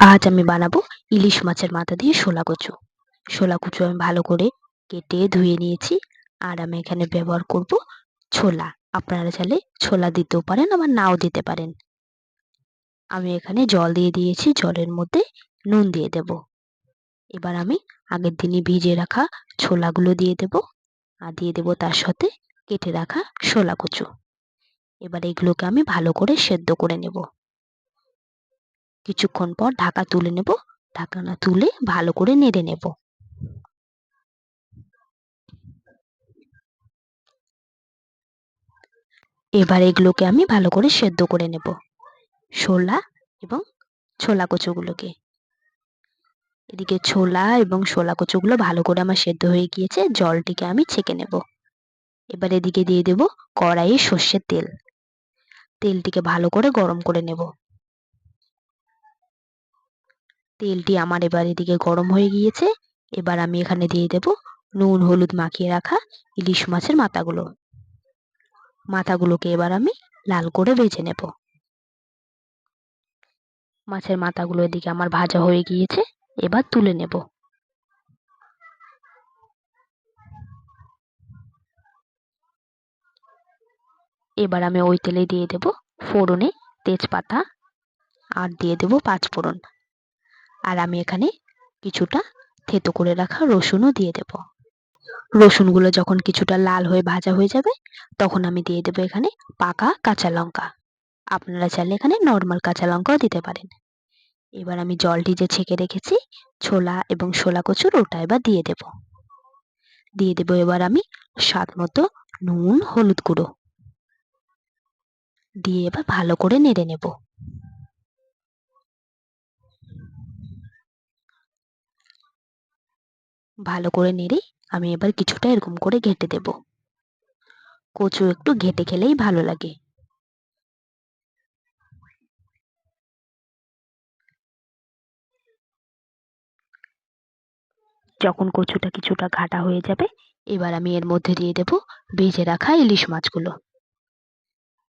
আজ আমি বানাবো ইলিশ মাছের মাথা দিয়ে শোলা কচু। শোলা কচু আমি ভালো করে কেটে ধুয়ে নিয়েছি আর আমি এখানে ব্যবহার করব ছোলা। আপনারা চাইলে ছোলা দিতেও পারেন, আবার নাও দিতে পারেন। আমি এখানে জল দিয়ে দিয়েছি, জলের মধ্যে নুন দিয়ে দেব। এবার আমি আগের দিনই ভিজে রাখা ছোলাগুলো দিয়ে দেব আর দিয়ে দেব তার সাথে কেটে রাখা শোলা কচু। এবার এগুলোকে আমি ভালো করে সেদ্ধ করে নেব। কিছুক্ষণ পর ঢাকা তুলে নেব। ঢাকনা তুলে ভালো করে নেড়ে নেব। এবার এগুলোকে আমি ভালো করে সেদ্ধ করে নেব। ছোলা এবং ছোলা কচুগুলোকে। এদিকে ছোলা এবং ছোলা কচুগুলো ভালো করে আমার সেদ্ধ হয়ে গিয়েছে, জলটিকে আমি ছেঁকে নেব। এবার এদিকে দিয়ে দেব কড়াইয়ে সর্ষের তেল। তেলটিকে ভালো করে গরম করে নেব। তেলটি আমার এবার এদিকে গরম হয়ে গিয়েছে। এবার আমি এখানে দিয়ে দেব নুন, হলুদ মাখিয়ে রাখা ইলিশ মাছের মাথাগুলো। মাথাগুলোকে এবার আমি লাল করে ভেজে নেব। মাছের মাথাগুলো এদিকে আমার ভাজা হয়ে গিয়েছে, এবার তুলে নেব। এবার আমি ওই তেলে দিয়ে দেব ফোড়নে তেজপাতা আর দিয়ে দেব পাঁচফোড়ন। আর আমি এখানে কিছুটা থেতো করে রাখা রসুনও দিয়ে দেব। রসুনগুলো যখন কিছুটা লাল হয়ে ভাজা হয়ে যাবে, তখন আমি দিয়ে দেবো এখানে পাকা কাঁচা লঙ্কা। আপনারা চাইলে এখানে নর্মাল কাঁচা লঙ্কাও দিতে পারেন। এবার আমি জলটি যে ছেঁকে রেখেছি, ছোলা এবং শোলা কচুর ওটা এবার দিয়ে দেব। দিয়ে দেবো এবার আমি স্বাদ মতো নুন, হলুদ গুঁড়ো। দিয়ে এবার ভালো করে নেড়ে নেব। ভালো করে নেড়ে আমি এবার কিছুটা এরকম করে ঘেটে দেব। কচু একটু ঘেটে খেলেই ভালো লাগে। যখন কচুটা কিছুটা ঘাটা হয়ে যাবে, এবার আমি এর মধ্যে দিয়ে দেব ভেজে রাখা ইলিশ মাছগুলো।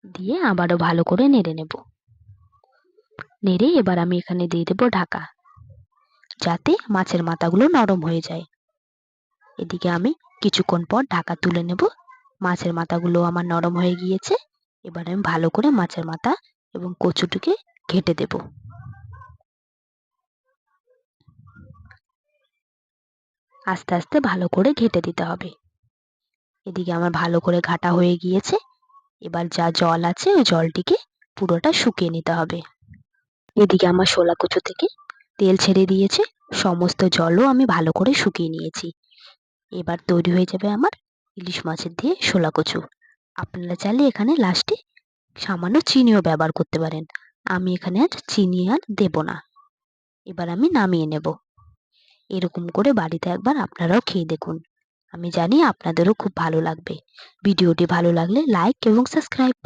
দিয়ে আবারও ভালো করে নেড়ে নেব। নেড়ে এবার আমি এখানে দিয়ে দেব ঢাকা, যাতে মাছের মাথাগুলো নরম হয়ে যায়। এদিকে আমি কিছুক্ষণ পর ঢাকা তুলে নেব। মাছের মাথাগুলো আমার নরম হয়ে গিয়েছে। এবার আমি ভালো করে মাছের মাথা এবং কচুটিকে ঘেটে দেব। আস্তে আস্তে ভালো করে ঘেটে দিতে হবে। এদিকে আমার ভালো করে ঘাটা হয়ে গিয়েছে। এবার যা জল আছে ওই জলটিকে পুরোটা শুকিয়ে নিতে হবে। এদিকে আমার শোলা কচু থেকে তেল ছেড়ে দিয়েছে। সমস্ত জলও আমি ভালো করে শুকিয়ে নিয়েছি। এবার তৈরি হয়ে যাবে আমার ইলিশ মাছের দিয়ে শোলা কচু। আপনারা চাইলে এখানে লাস্টে সামান্য চিনিও ব্যবহার করতে পারেন। আমি এখানে আর চিনি আর দেব না। এবার আমি নামিয়ে নেব। এরকম করে বাড়িতে একবার আপনারাও খেয়ে দেখুন। আমি জানি আপনাদেরও খুব ভালো লাগবে। ভিডিওটি ভালো লাগলে লাইক এবং সাবস্ক্রাইব